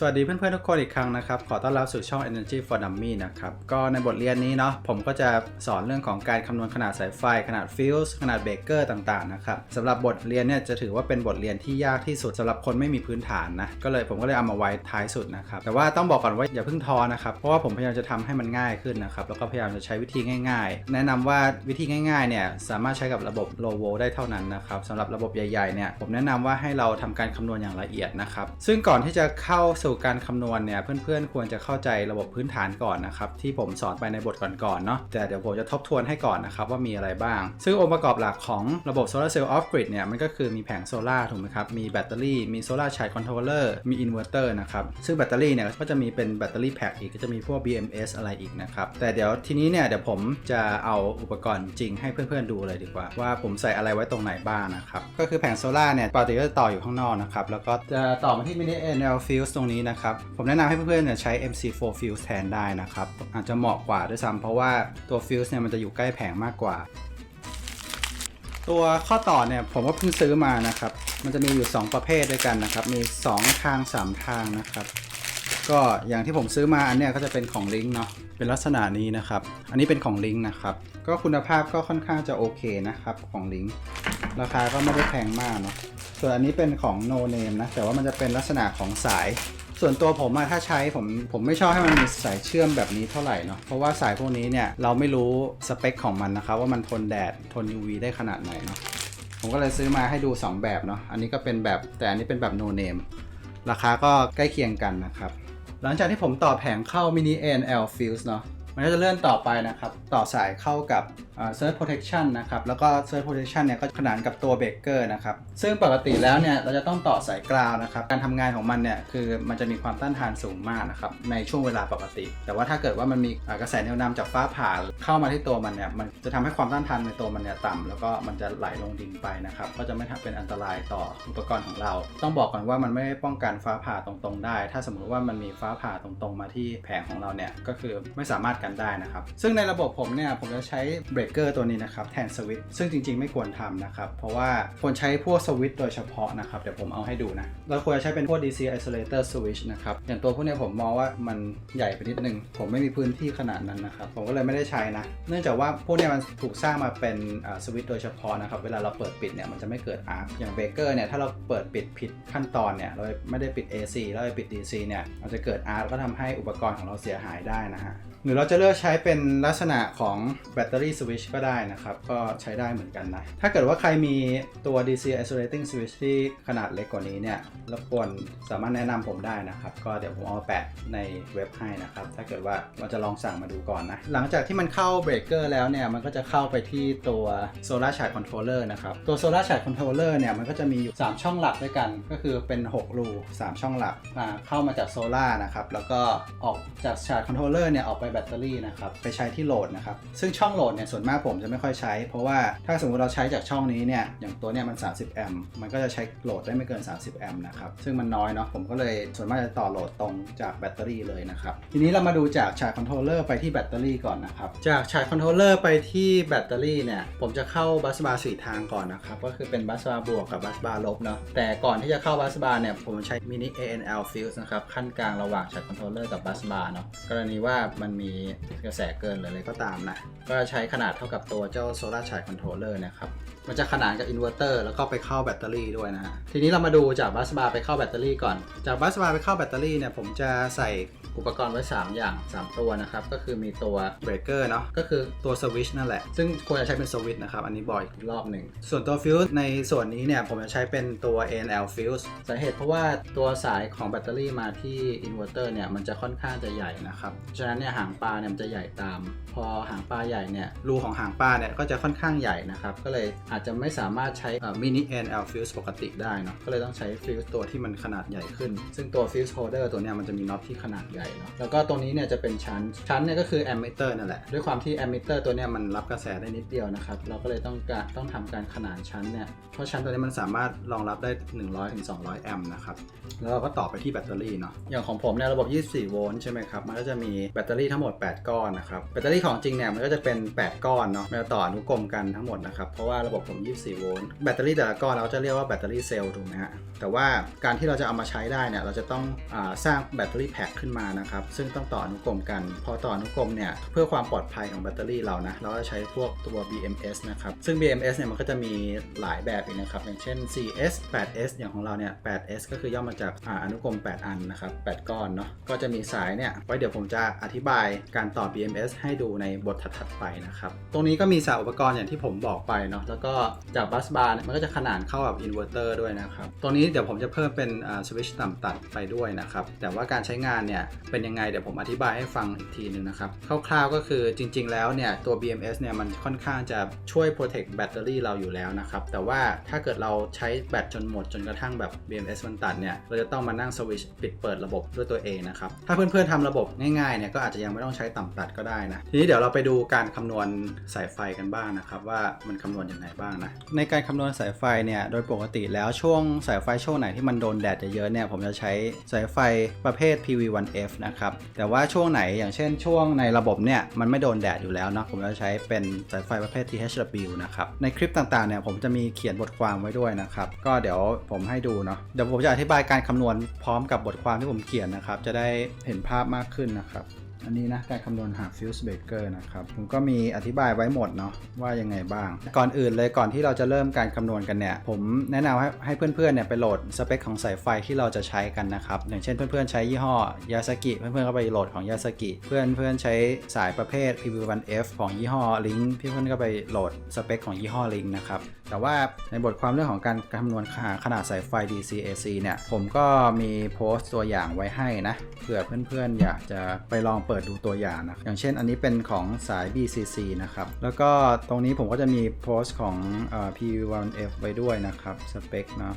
สวัสดีเพื่อนๆทุกคนอีกครั้งนะครับ ขอต้อนรับสู่ช่อง Energy for Dummy นะครับ ก็ในบทเรียนนี้เนาะผมก็จะสอนเรื่องของการคำนวณขนาดสายไฟ ขนาดฟิวส์ขนาดเบเกอร์ต่างๆนะครับสำหรับบทเรียนเนี่ยจะถือว่าเป็นบทเรียนที่ยากที่สุดสำหรับคนไม่มีพื้นฐานนะก็เลยผมก็เลยเอามาไว้ท้ายสุดนะครับแต่ว่าต้องบอกก่อนว่าอย่าเพิ่งท้อนะครับเพราะว่าผมพยายามจะทำให้มันง่ายขึ้นนะครับแล้วก็พยายามจะใช้วิธีง่าย ๆ แนะนำว่าวิธีง่ายๆเนี่ยสามารถใช้กับระบบ low volt ได้เท่านั้นนะครับสำหรับระบบใหญ่ๆเนี่ยผมแนะนำว่าให้เราทำการคำนวณอย่างละเอียดนะครับซึ่งก่อนที่จะเข้าสการคำนวณเนี่ยเพื่อนๆ ควรจะเข้าใจระบบพื้นฐานก่อนนะครับที่ผมสอนไปในบทก่อนๆเนาะแต่เดี๋ยวผมจะทบทวนให้ก่อนนะครับว่ามีอะไรบ้าง ซึ่งองค์ประกอบหลักของระบบ solar cell off grid เนี่ยมันก็คือมีแผงโซลาร์ถูกไหมครับ มีแบตเตอรี่มีโซลาร์ชาร์จคอนโทรลเลอร์มีอินเวอร์เตอร์นะครับ ซึ่งแบตเตอรี่เนี่ยก็จะมีเป็นแบตเตอรี่แพ็คอีกก็จะมีพวก BMS อะไรอีกนะครับแต่เดี๋ยวทีนี้เนี่ยเดี๋ยวผมจะเอาอุปกรณ์จริงให้เพื่อนๆดูเลยดีกว่า ว่าผมใส่อะไรไว้ตรงไหนบ้างนะครับก็คือแผงโซลาร์เนี่ยปกติก็จะต่ออยู่ข้างนอกนะครับแล้วก็จะต่อมาที่ mini NL fuse ตรงนี้นะครับ ผมแนะนำให้เพื่อนๆเนี่ยใช้ MC4 fuse แทนได้นะครับ อาจจะเหมาะกว่าด้วยซ้ำเพราะว่าตัว fuse เนี่ยมันจะอยู่ใกล้แผงมากกว่า ตัวข้อต่อเนี่ยผมก็เพิ่งซื้อมานะครับ มันจะมีอยู่ 2 ประเภทด้วยกันนะครับ มี 2 ทาง 3 ทางนะครับ ก็อย่างที่ผมซื้อมาอันเนี้ยก็จะเป็นของลิงก์เนาะ เป็นลักษณะนี้นะครับ อันนี้เป็นของลิงก์นะครับ ก็คุณภาพก็ค่อนข้างจะโอเคนะครับของลิงก์ ราคาก็ไม่ได้แพงมากเนาะส่วนอันนี้เป็นของ no name นะ แต่ว่ามันจะเป็นลักษณะของสาย ส่วนตัวผมอะถ้าใช้ผมผมไม่ชอบให้มันมีสายเชื่อมแบบนี้เท่าไหร่เนาะเพราะว่าสายพวกนี้เนี่ยเราไม่รู้สเปคของมันนะครับว่ามันทนแดดทน UV ได้ขนาดไหนเนาะผมก็เลยซื้อมาให้ดู 2 แบบเนาะอันนี้ก็เป็นแบบแต่อันนี้เป็นแบบ no name ราคาก็ใกล้เคียงกันนะครับ หลังจากที่ผมต่อแผงเข้า mini NL fuse เนาะมันก็จะเลื่อนต่อไปนะครับ ต่อสายเข้ากับ อ่า surge protection นะครับแล้วก็ surge protection เนี่ยก็ขนานกับตัวเบรกเกอร์นะครับซึ่งปกติแล้วเนี่ยเราจะต้องต่อสายกราวนะครับการทำงานของมันเนี่ยคือมันจะมีความต้านทานสูงมากนะครับในช่วงเวลาปกติ แต่ว่าถ้าเกิดว่ามันมีกระแสแนวนำจากฟ้าผ่าเข้ามาที่ตัวมันเนี่ยมันจะทำให้ความต้านทานในตัวมันเนี่ยต่ำแล้วก็มันจะไหลลงดินไปนะครับก็จะไม่ทำเป็นอันตรายต่ออุปกรณ์ของเรา ต้องบอกก่อนว่ามันไม่ได้ป้องกันฟ้าผ่าตรงๆ ได้ ถ้าสมมุติว่ามันมีฟ้าผ่าตรงๆ มาที่แผงของเราเนี่ยก็คือไม่สามารถกันได้นะครับซึ่งในระบบผมเนี่ยผมจะใช้เบรกเกอร์ตัวนี้นะครับแทนสวิตช์ซึ่งจริงๆไม่ควรทำนะครับ เพราะว่าควรใช้พวกสวิตช์โดยเฉพาะนะครับ เดี๋ยวผมเอาให้ดูนะ เราควรจะใช้เป็นพวก DC isolator switch นะครับ อย่างตัวพวกนี้ผมมองว่ามันใหญ่ไปนิดนึง ผมไม่มีพื้นที่ขนาดนั้นนะครับ ผมก็เลยไม่ได้ใช้นะ เนื่องจากว่าพวกนี้มันถูกสร้างมาเป็นสวิตช์โดยเฉพาะนะครับ เวลาเราเปิดปิดเนี่ยมันจะไม่เกิดอาร์คอย่างเบเกอร์เนี่ยถ้าเราเปิดปิดผิดขั้นตอนเนี่ยเราไม่ได้ปิด AC แล้วไปปิด DC เนี่ยมันจะเกิดอาร์คก็ทำให้อุปกรณ์ของเราเสียหายได้นะฮะ หรือเราจะเลือกใช้เป็นลักษณะของแบตเตอรี่สวิชก็ได้นะครับ ก็ใช้ได้เหมือนกันนะ ถ้าเกิดว่าใครมีตัว DC isolating switch ที่ขนาดเล็กกว่านี้เนี่ยรบกวนสามารถแนะนำผมได้นะครับ ก็เดี๋ยวผมเอาแปะในเว็บให้นะครับ ถ้าเกิดว่าเราจะลองสั่งมาดูก่อนนะ หลังจากที่มันเข้าเบรกเกอร์แล้วเนี่ย มันก็จะเข้าไปที่ตัว solar charge controller นะครับ ตัว solar charge controller เนี่ย มันก็จะมีอยู่ 3 ช่องหลักด้วยกัน ก็คือเป็น 6 รู 3 ช่องหลักเข้ามาจากโซล่านะครับ แล้วก็ออกจาก charge controller เนี่ย ออกไปแบตเตอรี่นะครับไปใช้ที่โหลดนะครับซึ่งช่องโหลดเนี่ยส่วนมากผมจะไม่ค่อยใช้ เพราะว่าถ้าสมมติเราใช้จากช่องนี้เนี่ยอย่างตัวเนี่ยมัน 30 แอมป์มันก็จะใช้โหลดได้ไม่เกิน 30 แอมป์นะครับซึ่งมันน้อยเนาะผมก็เลยส่วนมากจะต่อโหลดตรงจากแบตเตอรี่เลยนะครับทีนี้เรามาดูจาก charge controller ไปที่แบตเตอรี่ก่อนนะครับจาก charge controller ไปที่แบตเตอรี่เนี่ยผมจะเข้าบัสบาร์สี่ทางก่อนนะครับก็คือเป็นบัสบาร์บวกกับบัสบาร์ลบเนาะแต่ก่อนที่จะเข้าบัสบาร์เนี่ยผมใช้ mini ANL fuse นะครับขั้นกลางระหว่าง charge controller กับบัสบาร์เนาะกรณีว่ามันมีกระแสเกินหรืออะไรก็ตามนะ ก็ใช้ขนาดเท่ากับตัวเจ้าโซลาร์ชาร์จคอนโทรลเลอร์นะครับ มันจะขนานกับอินเวอร์เตอร์แล้วก็ไปเข้าแบตเตอรี่ด้วยนะฮะ ทีนี้เรามาดูจากบัสบาร์ไปเข้าแบตเตอรี่ก่อน จากบัสบาร์ไปเข้าแบตเตอรี่เนี่ยผมจะใส่ อุปกรณ์ไว้ 3 อย่าง 3 ตัวนะครับ ก็คือมีตัวเบรกเกอร์เนาะก็คือตัวสวิตช์นั่นแหละ ซึ่งควรจะใช้เป็นสวิตช์นะครับ อันนี้บอกอีกรอบหนึ่ง ส่วนตัวฟิวส์ในส่วนนี้เนี่ย ผมจะใช้เป็นตัว N L fuse สาเหตุเพราะว่าตัวสายของแบตเตอรี่มาที่อินเวอร์เตอร์เนี่ย มันจะค่อนข้างจะใหญ่นะครับฉะนั้นเนี่ยหางปลาเนี่ยมันจะใหญ่ตาม พอหางปลาใหญ่เนี่ยรูของหางปลาเนี่ยก็จะค่อนข้างใหญ่นะครับก็เลยอาจจะไม่สามารถใช้มินิ NL fuse ปกติได้เนาะก็เลยต้องใช้ฟิวส์ตัวที่มันขนาดใหญ่ขึ้น ซึ่งตัวฟิวส์โฮเดอร์ตัวเนี้ยมันจะมีน็อตที่ขนาดใหญ่เนาะแล้วก็ตรงนี้เนี่ยจะเป็นชั้น ชั้นเนี่ยก็คือแอมมิเตอร์นั่นแหละ ด้วยความที่แอมมิเตอร์ตัวเนี้ยมันรับกระแสได้นิดเดียวนะครับ เราก็เลยต้องการต้องทำการขนานชั้นเนี่ย เพราะชั้นตัวนี้มันสามารถรองรับได้ 100ถึง200แอมป์นะครับ แล้วเราก็ต่อไปที่แบตเตอรี่เนาะ อย่างของผมเนี่ยระบบ 24 โวลต์ใช่ไหมครับ มันก็จะมีแบตเตอรี่ทั้งหมด 8 ก้อนนะครับ แบตเตอรี่ของจริงเนี่ยมันก็จะเป็น 8 ก้อนเนาะมันจะต่ออนุกรมกันทั้งหมดนะครับ เพราะว่าระบบผม 24 โวลต์ แบตเตอรี่แต่ละก้อนเราจะเรียกว่าแบตเตอรี่เซลล์ถูกไหมฮะ แต่ว่าการที่เราจะเอามาใช้ได้เนี่ยเราจะต้องอสร้างแบตเตอรี่แพ็คขึ้นมานะครับ ซึ่งต้องต่ออนุกรมกัน พอต่ออนุกรมเนี่ยเพื่อความปลอดภัยของแบตเตอรี่เรานะเราก็จะใช้พวกตัว BMS นะครับ ซึ่ง BMS เนี่ยมันก็จะมีหลายแบบอีกนะครับ อย่างเช่น 4S 8S อย่างของเราเนี่ย 8S ก็คือย่อมาจากออนุกรม 8 อันนะครับ 8 ก้อนเนาะก็จะมีสายเนี่ยไว้เดี๋ยวผมจะอธิบายการต่อ BMS ให้ดูในบทถัดไปนะครับ ตรงนี้ก็มีสายอุปกรณ์อย่างที่ผมบอกไปเนาะแล้วก็จากบัสบาร์มันก็จะขนานเข้ากับอินเวอร์เตอร์ด้วยนะครับ ตรงนี้เดี๋ยวผมจะเพิ่มเป็นสวิตช์ต่ำตัดไปด้วยนะครับ แต่ว่าการใช้งานเนี่ยเป็นยังไงเดี๋ยวผมอธิบายให้ฟังอีกทีหนึงนะครับคร่าวๆก็คือจริง ๆ แล้วเนี่ยตัว BMS เนี่ยมันค่อนข้างจะช่วย protect แบตเตอรี่เราอยู่แล้วนะครับ แต่ว่าถ้าเกิดเราใช้แบตจนหมดจนกระทั่งแบบ BMS มันตัดเนี่ยเราจะต้องมานั่งสวิตช์ปิดเปิดระบบด้วยตัวเองนะครับ ถ้าเพื่อนๆทำระบบง่ายๆเนี่ยก็อาจจะยังไม่ต้องใช้ต่ำตัดก็ได้นะ ทีนี้เดี๋ยวเราไปดูการคำนวณสายไฟกันบ้างนะครับว่ามันคำนวณยังไงบ้างนะในการคำนวณสายไฟเนี่ยโดยปกติแล้วช่วงสายไฟช่วงไหนที่มันโดนแดดเยอะๆเนี่ยผมจะใช้สายไฟประเภท PV1F นะครับ แต่ว่าช่วงไหนอย่างเช่นช่วงในระบบเนี่ยมันไม่โดนแดดอยู่แล้วเนาะผมจะใช้เป็นสายไฟประเภท THW นะครับ ในคลิปต่างๆเนี่ยผมจะมีเขียนบทความไว้ด้วยนะครับ ก็เดี๋ยวผมให้ดูเนาะเดี๋ยวผมจะอธิบายการคำนวณพร้อมกับบทความที่ผมเขียนนะครับ จะได้เห็นภาพมากขึ้นนะครับ อันนี้นะการคำนวณหา fuse breaker นะครับ ผมก็มีอธิบายไว้หมดเนาะว่ายังไงบ้าง ก่อนอื่นเลยก่อนที่เราจะเริ่มการคำนวณกันเนี่ย ผมแนะนำให้ให้เพื่อนๆเนี่ยไปโหลดสเปคของสายไฟที่เราจะใช้กันนะครับ อย่างเช่นเพื่อนๆใช้ยี่ห้อยาสกิเพื่อนๆก็ไปโหลดของยาสกิเพื่อนๆใช้สายประเภท PV1F ของยี่ห้อ Link พี่เพื่อนๆก็ไปโหลดสเปคของยี่ห้อ Link นะครับแต่ว่าในบทความเรื่องของการคำนวณขนาดสายไฟ DC AC เนี่ยผมก็มีโพสต์ตัวอย่างไว้ให้นะเผื่อเพื่อนๆอยากจะไปลองเปิดดูตัวอย่างนะอย่างเช่นอันนี้เป็นของสาย BCC นะครับ แล้วก็ตรงนี้ผมก็จะมีโพสต์ของ PV1F ไว้ด้วยนะครับ สเปคเนาะ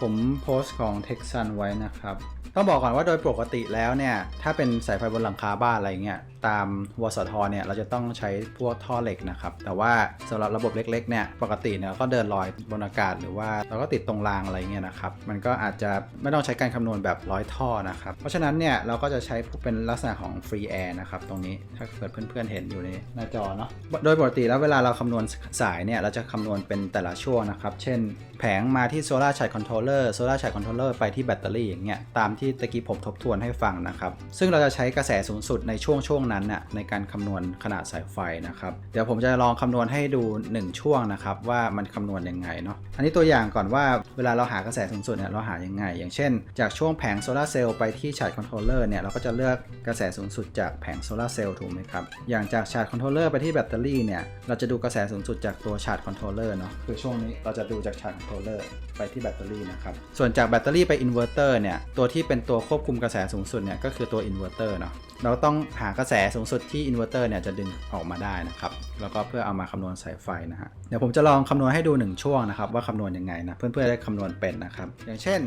ผมโพสต์ของ Texan ไว้นะครับ ต้องบอกก่อนว่าโดยปกติแล้วเนี่ย ถ้าเป็นสายไฟบนหลังคาบ้านอะไรเงี้ยตามวสทเนี่ยเราจะต้องใช้พวกท่อเหล็กนะครับ แต่ว่าสำหรับระบบเล็กๆเนี่ยปกติเนี่ยก็เดินลอยบนอากาศหรือว่าเราก็ติดตรงรางอะไรเงี้ยนะครับ มันก็อาจจะไม่ต้องใช้การคำนวณแบบร้อยท่อนะครับ เพราะฉะนั้นเนี่ยเราก็จะใช้เป็นลักษณะของฟรีแอร์นะครับตรงนี้ถ้าเกิดเพื่อนๆเห็นอยู่ในหน้าจอเนาะโดยปกติแล้วเวลาเราคำนวณสายเนี่ยเราจะคำนวณเป็นแต่ละช่วงนะครับ เช่น แผงมาที่โซลาร์ชาร์จคอนโทรลเลอร์โซลาร์ชาร์จคอนโทรลเลอร์ไปที่แบตเตอรี่อย่างเงี้ยตามที่ตะกี้ผมทบทวนให้ฟังนะครับซึ่งเราจะใช้กระแสสูงสุดในช่วงช่วงนั้นน่ะในการคำนวณขนาดสายไฟนะครับ เดี๋ยวผมจะลองคำนวณให้ดู 1 ช่วงนะครับ ว่ามันคำนวณยังไงเนาะอันนี้ตัวอย่างก่อนว่าเวลาเราหากระแสสูงสุดเนี่ยเราหายังไง อย่างเช่น จากช่วงแผงโซลาร์เซลล์ไปที่ชาร์จคอนโทรลเลอร์เนี่ยเราก็จะเลือกกระแสสูงสุดจากแผงโซลาร์เซลล์ถูกไหมครับอย่างจากชาร์จคอนโทรลเลอร์ไปที่แบตเตอรี่เนี่ยเราจะดูกระแสสูงสุดจากตัวชาร์จคอนโทรลเลอร์เนาะคือช่วงนี้เราจะดูจากชาร์จคอนโทรลเลอร์ไปที่แบตเตอรี่นะครับส่วนจากแบตเตอรี่ไปอินเวอร์เตอร์เนี่ยตัวที่เป็นตัวควบคุมกระแสสูงสุดเนี่ยก็คือตัวอินเวอร์เตอร์เนาะ เราต้องหากระแสสูงสุดที่อินเวอร์เตอร์เนี่ยจะดึงออกมาได้นะครับ แล้วก็เพื่อเอามาคำนวณสายไฟนะฮะ เดี๋ยวผมจะลองคำนวณให้ดู 1 ช่วงนะครับ ว่าคำนวณยังไงนะ เพื่อนๆได้คำนวณเป็นนะครับ อย่างเช่น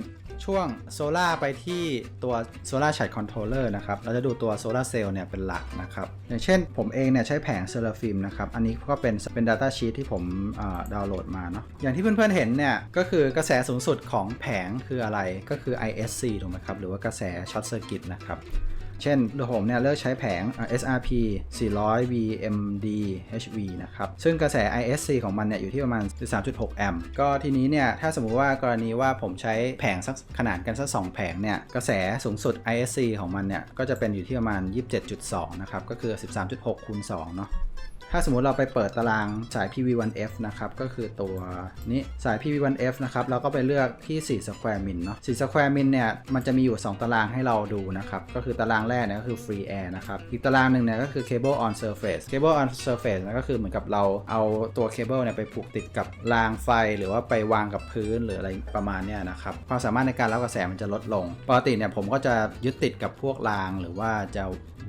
ช่วงโซล่าไปที่ตัวโซล่าชาร์จคอนโทรลเลอร์นะครับ เราจะดูตัวโซล่าเซลล์เนี่ยเป็นหลักนะครับ อย่างเช่น ผมเองเนี่ยใช้แผงเซราฟิล์มนะครับ อันนี้ก็เป็นเป็น Data Sheet ที่ผมดาวน์โหลดมาเนาะ อย่างที่เพื่อนๆเห็นเนี่ยก็คือกระแสสูงสุดของแผงคืออะไรก็คือ ISC ถูกไหมครับหรือว่ากระแสช็อตเซอร์กิตนะครับ เช่นผมเนี่ยเลือกใช้แผง SRP 400 VMD HV นะครับ ซึ่งกระแส ISC ของมันเนี่ยอยู่ที่ประมาณ 13.6 แอมป์ ก็ทีนี้เนี่ย ถ้าสมมุติว่ากรณีว่าผมใช้แผงสักขนาดกันสัก 2 แผงเนี่ย กระแสสูงสุด ISC ของมันเนี่ย ก็จะเป็นอยู่ที่ประมาณ 27.2 นะครับ ก็คือ 13.6 คูณ 2 เนาะ ถ้าสมมุติเราไปเปิดตารางสาย PV1F นะครับ ก็คือตัวนี้สาย PV1F นะครับ เราก็ไปเลือกที่4 square min เนาะ4 square min เนี่ย มันจะมีอยู่ 2 ตารางให้เราดูนะครับ ก็คือตารางแรกเนี่ยก็คือ free air นะครับ อีกตารางหนึ่งเนี่ยก็คือ cable on surface cable on surface นะก็คือเหมือนกับเราเอาตัวเคเบิลเนี่ยไปผูกติดกับรางไฟหรือว่าไปวางกับพื้นหรืออะไรประมาณเนี้ยนะครับความสามารถในการรับกระแสมันจะลดลงปกติเนี่ยผมก็จะยึดติดกับพวกรางหรือว่าจะ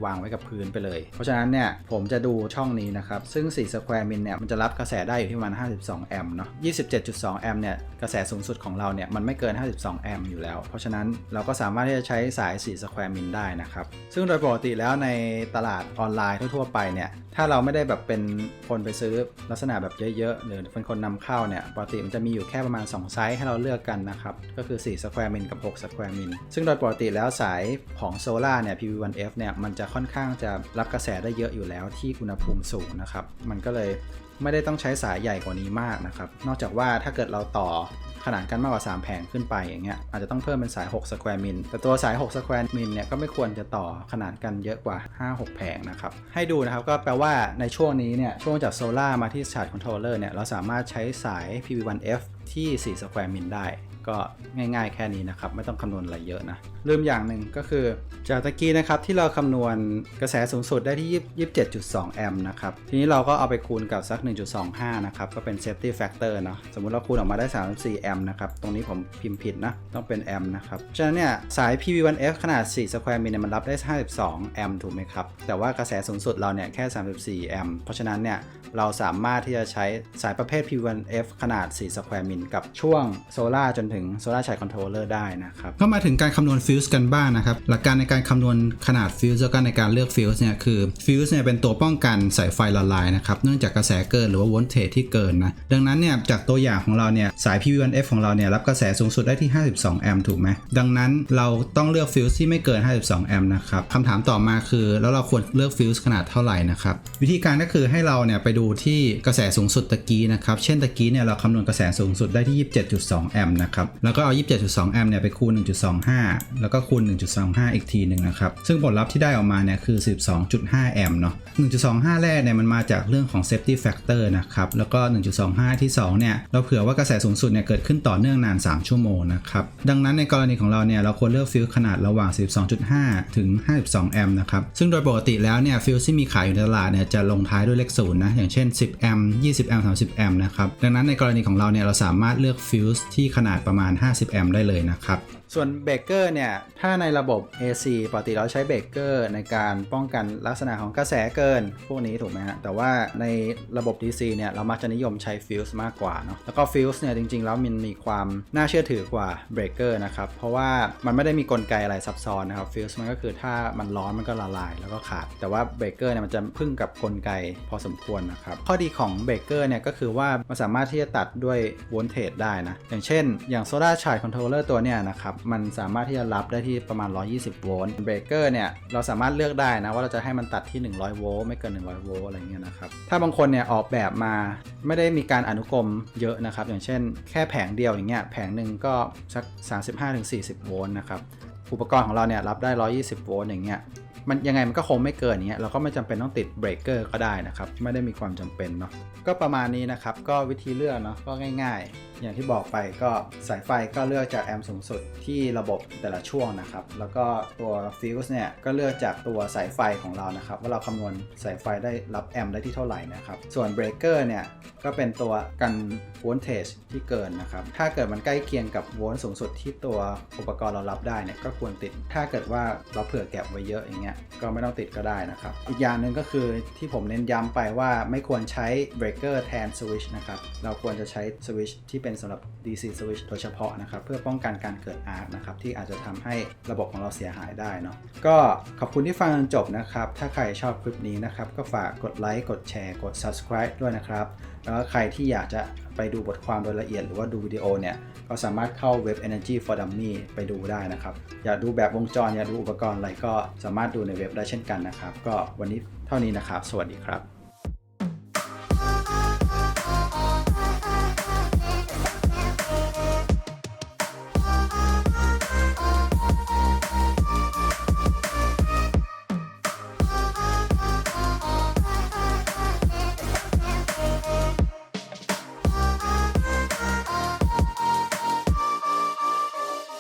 วางไว้กับพื้นไปเลย เพราะฉะนั้นเนี่ยผมจะดูช่องนี้นะครับ ซึ่ง 4 square min เนี่ยมันจะรับกระแสได้อยู่ที่ประมาณ 52 แอมป์เนาะ 27.2 แอมป์เนี่ยกระแสสูงสุดของเราเนี่ยมันไม่เกิน 52 แอมป์อยู่แล้ว เพราะฉะนั้นเราก็สามารถที่จะใช้สาย 4 square min ได้นะครับ ซึ่งโดยปกติแล้วในตลาดออนไลน์ทั่วๆไปเนี่ยถ้าเราไม่ได้แบบเป็นคนไปซื้อลักษณะแบบเยอะๆหรือเป็นคนนำเข้าเนี่ยปกติมันจะมีอยู่แค่ประมาณ 2 ไซส์ให้เราเลือกกันนะครับก็คือ4 square min กับ6 square min ซึ่งโดยปกติแล้วสายของโซล่าเนี่ย PV1F เนี่ยมันจะค่อนข้างจะรับกระแสได้เยอะอยู่แล้วที่อุณหภูมิสูงนะครับ มันก็เลยไม่ได้ต้องใช้สายใหญ่กว่านี้มากนะครับ นอกจากว่าถ้าเกิดเราต่อขนาดกันมากกว่า 3 แผงขึ้นไปอย่างเงี้ยอาจจะต้องเพิ่มเป็นสาย6 square min แต่ตัวสาย6 square min เนี่ยก็ไม่ควรจะต่อขนาดกันเยอะกว่า 5-6 แผงนะครับ ให้ดูนะครับก็แปลว่าในช่วงนี้เนี่ยช่วงจากโซล่ามาที่ชาร์จคอนโทรลเลอร์เนี่ยเราสามารถใช้สาย PV1F ที่ 4 square min ได้ ก็ง่ายๆแค่นี้นะครับ ไม่ต้องคำนวณอะไรเยอะนะลืมอย่างหนึ่งก็คือจากตะกี้นะครับที่เราคำนวณกระแสสูงสุดได้ที่ 27.2 แอมป์นะครับ ทีนี้เราก็เอาไปคูณกับสัก 1.25 นะครับ ก็เป็น safety factor เนาะสมมุติเราคูณออกมาได้ 34 แอมป์นะครับ ตรงนี้ผมพิมพ์ผิดนะ ต้องเป็นแอมป์นะครับ ฉะนั้นเนี่ย สาย PV1F ขนาด 4 square min เนี่ยมันรับได้ 52 แอมป์ถูกไหมครับ แต่ว่ากระแสสูงสุดเราเนี่ยแค่ 34 แอมป์เพราะฉะนั้นเนี่ยเราสามารถที่จะใช้สายประเภท P1F ขนาด 4 square m กับช่วงโซล่าจนถึงโซล่าชาร์จคอนโทรลเลอร์ได้นะครับ ก็มาถึงการคำนวณฟิวส์กันบ้างนะครับ หลักการในการคำนวณขนาดฟิวส์แล้วก็ในการเลือกฟิวส์เนี่ยคือฟิวส์เนี่ยเป็นตัวป้องกันสายไฟละลายนะครับเนื่องจากกระแสเกินหรือว่าโวลเทจที่เกินนะดังนั้นเนี่ยจากตัวอย่างของเราเนี่ยสาย PV1F ของเราเนี่ยรับกระแสสูงสุดได้ที่ 52 แอมป์ถูกไหมดังนั้นเราต้องเลือกฟิวส์ที่ไม่เกิน 52 แอมป์นะครับคำถามต่อมาคือแล้วเราควรเลือกฟิวส์ขนาดเท่าไหร่นะครับวิธีการก็คือให้เราเนี่ยไปดูที่กระแสสูงสุดตะกี้นะครับเช่นตะกี้เนี่ยเราคำนวณกระแสสูงสุดได้ที่ 27.2 แอมป์นะครับแล้วก็เอา 27.2 แอมป์เนี่ยไปคูณ 1.25 แล้วก็คูณ 1.25 อีกทีหนึ่งนะครับ ซึ่งผลลัพธ์ที่ได้ออกมาเนี่ยคือ 12.5 แอมป์เนาะ 1.25 แรกเนี่ยมันมาจากเรื่องของ safety factor นะครับ แล้วก็ 1.25 ที่ 2 เนี่ย เราเผื่อว่ากระแสสูงสุดเนี่ยเกิดขึ้นต่อเนื่องนาน 3 ชั่วโมงนะครับ ดังนั้นในกรณีของเราเนี่ยเราควรเลือกฟิวส์ขนาดระหว่าง 12.5 ถึง 52 แอมป์นะครับ ซึ่งโดยปกติแล้วเนี่ยฟิวส์ที่มีขายอยู่ในตลาดเนี่ยจะลงท้ายด้วยเลขศูนย์นะ อย่างเช่น 10 แอมป์ 20 แอมป์ 30 แอมป์นะครับ ดังนั้นในกรณีของเราเนี่ยเราสามารถเลือกฟิวส์ที่ขนาดประมาณ 50 แอมป์ได้เลยนะครับ ส่วนเบรกเกอร์เนี่ย ถ้าในระบบ AC ปกติเราใช้เบรกเกอร์ในการป้องกันลักษณะของกระแสเกิน พวกนี้ถูกไหมฮะ แต่ว่าในระบบ DC เนี่ย เรามักจะนิยมใช้ฟิวส์มากกว่าเนาะ แล้วก็ฟิวส์เนี่ย จริงๆ แล้วมันมีความน่าเชื่อถือกว่าเบรกเกอร์นะครับ เพราะว่ามันไม่ได้มีกลไกอะไรซับซ้อนนะครับฟิวส์มันก็คือถ้ามันร้อนมันก็ละลายแล้วก็ขาด แต่ว่าเบรกเกอร์เนี่ยมันจะพึ่งกับกลไกพอสมควรนะครับข้อดีของเบรกเกอร์เนี่ยก็คือว่ามันสามารถที่จะตัดด้วยโวลเทจได้นะอย่างเช่น อย่างโซลาร์ชาร์จคอนโทรลเลอร์ตัวเนี่ยนะครับมันสามารถที่จะรับได้ที่ประมาณ 120 โวลต์เบรกเกอร์เนี่ยเราสามารถเลือกได้นะว่าเราจะให้มันตัดที่ 100 โวลต์ไม่เกิน 100 โวลต์อะไรเงี้ยนะครับถ้าบางคนเนี่ยออกแบบมาไม่ได้มีการอนุกรมเยอะนะครับ อย่างเช่นแค่แผงเดียวอย่างเงี้ยแผงหนึ่งก็สัก 35-40 โวลต์นะครับอุปกรณ์ของเราเนี่ยรับได้ 120 โวลต์อย่างเงี้ยมันยังไงมันก็คงไม่เกินอย่างเงี้ยเราก็ไม่จำเป็นต้องติดเบรกเกอร์ก็ได้นะครับ ไม่ได้มีความจำเป็นเนาะก็ประมาณนี้นะครับ ก็วิธีเลือกเนาะก็ง่าย ๆ อย่างที่บอกไปก็สายไฟก็เลือกจากแอมป์สูงสุดที่ระบบแต่ละช่วงนะครับ แล้วก็ตัวฟิวส์เนี่ยก็เลือกจากตัวสายไฟของเรานะครับ ว่าเราคำนวณสายไฟได้รับแอมป์ได้ที่เท่าไหร่นะครับ ส่วนเบรกเกอร์เนี่ยก็เป็นตัวกันโวลเทจที่เกินนะครับ ถ้าเกิดมันใกล้เคียงกับโวลต์สูงสุดที่ตัวอุปกรณ์เรารับได้เนี่ยก็ควรติด ถ้าเกิดว่าเราเผื่อแก็บไว้เยอะอย่างเงี้ยก็ไม่ต้องติดก็ได้นะครับ อีกอย่างหนึ่งก็คือที่ผมเน้นย้ำไปว่าไม่ควรใช้เบรกเกอร์แทนสวิชนะครับ เราควรจะใช้สวิชที่เป็นสำหรับ DC switch โดยเฉพาะนะครับ เพื่อป้องกันการเกิดอาร์คนะครับ ที่อาจจะทำให้ระบบของเราเสียหายได้เนาะก็ขอบคุณที่ฟังจนจบนะครับ ถ้าใครชอบคลิปนี้นะครับ ก็ฝากกดไลค์กดแชร์กด subscribe ด้วยนะครับ แล้วก็ใครที่อยากจะไปดูบทความโดยละเอียดหรือว่าดูวิดีโอเนี่ย ก็สามารถเข้าเว็บ Energy for Dummy ไปดูได้นะครับ อยากดูแบบวงจร อยากดูอุปกรณ์อะไรก็สามารถดูในเว็บได้เช่นกันนะครับ ก็วันนี้เท่านี้นะครับ สวัสดีครับ